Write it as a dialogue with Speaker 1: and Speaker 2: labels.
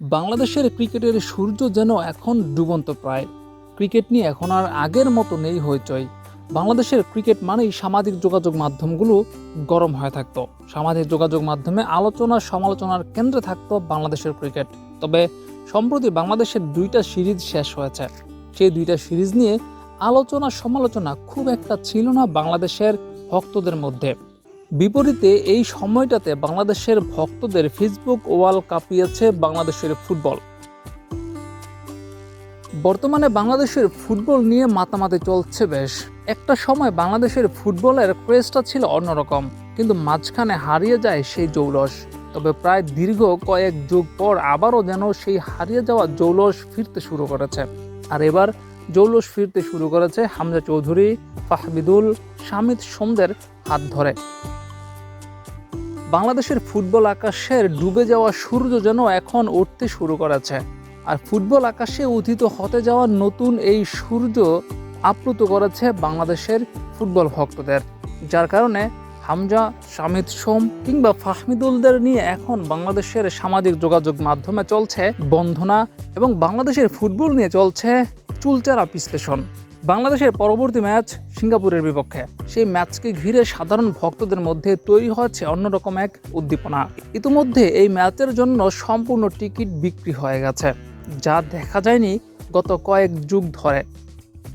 Speaker 1: বাংলাদেশের ক্রিকেটের সূর্য যেন এখন ডুবন্ত প্রায়। ক্রিকেট নিয়ে এখন আর আগের মতো নেই হইচই। বাংলাদেশের ক্রিকেট মানেই সামাজিক যোগাযোগ মাধ্যমগুলো গরম হয়ে থাকতো। সামাজিক যোগাযোগ মাধ্যমে আলোচনা, সমালোচনার কেন্দ্রে থাকতো বাংলাদেশের ক্রিকেট। তবে সম্প্রতি বাংলাদেশের দুইটা সিরিজ শেষ হয়েছে। সেই দুইটা সিরিজ নিয়ে আলোচনা, সমালোচনা খুব একটা ছিল না বাংলাদেশের ভক্তদের মধ্যে। বিপরীতে এই সময়টাতে বাংলাদেশের ভক্তদের ফেসবুক ওয়াল কাঁপিয়েছে বাংলাদেশের ফুটবল। বর্তমানে বাংলাদেশের ফুটবল নিয়ে মাতামাতি চলছে বেশ। একটা সময় বাংলাদেশের ফুটবলের ক্রেজটা ছিল অন্যরকম, কিন্তু মাঝখানে হারিয়ে যায় সেই জৌলস। তবে প্রায় দীর্ঘ কয়েক যুগ পর আবারও যেন সেই হারিয়ে যাওয়া জৌলস ফিরতে শুরু করেছে। আর এবার জৌলস ফিরতে শুরু করেছে হামজা চৌধুরী, ফাহমিদুল, শামিদ সোমদের হাত ধরে। বাংলাদেশের ফুটবল আকাশের ডুবে যাওয়া সূর্য যেন এখন উঠতে শুরু করেছে। আর ফুটবল আকাশে উথিত হতে যাওয়া নতুন এই সূর্য আপ্লুত করেছে বাংলাদেশের ফুটবল ভক্তদের। যার কারণে হামজা শামিদ সোম কিংবা ফাহমিদুলদের নিয়ে এখন বাংলাদেশের সামাজিক যোগাযোগ মাধ্যমে চলছে বন্ধনা এবং বাংলাদেশের ফুটবল নিয়ে চলছে চুলচারা বিশ্লেষণ। বাংলাদেশের পরবর্তী ম্যাচ সিঙ্গাপুরের বিপক্ষে। সেই ম্যাচকে ঘিরে সাধারণ ভক্তদের মধ্যে তৈরি হয়েছে অন্যরকম এক উদ্দীপনা। ইতিমধ্যে এই ম্যাচের জন্য সম্পূর্ণ টিকিট বিক্রি হয়ে গেছে, যা দেখা যায়নি গত কয়েক যুগ ধরে।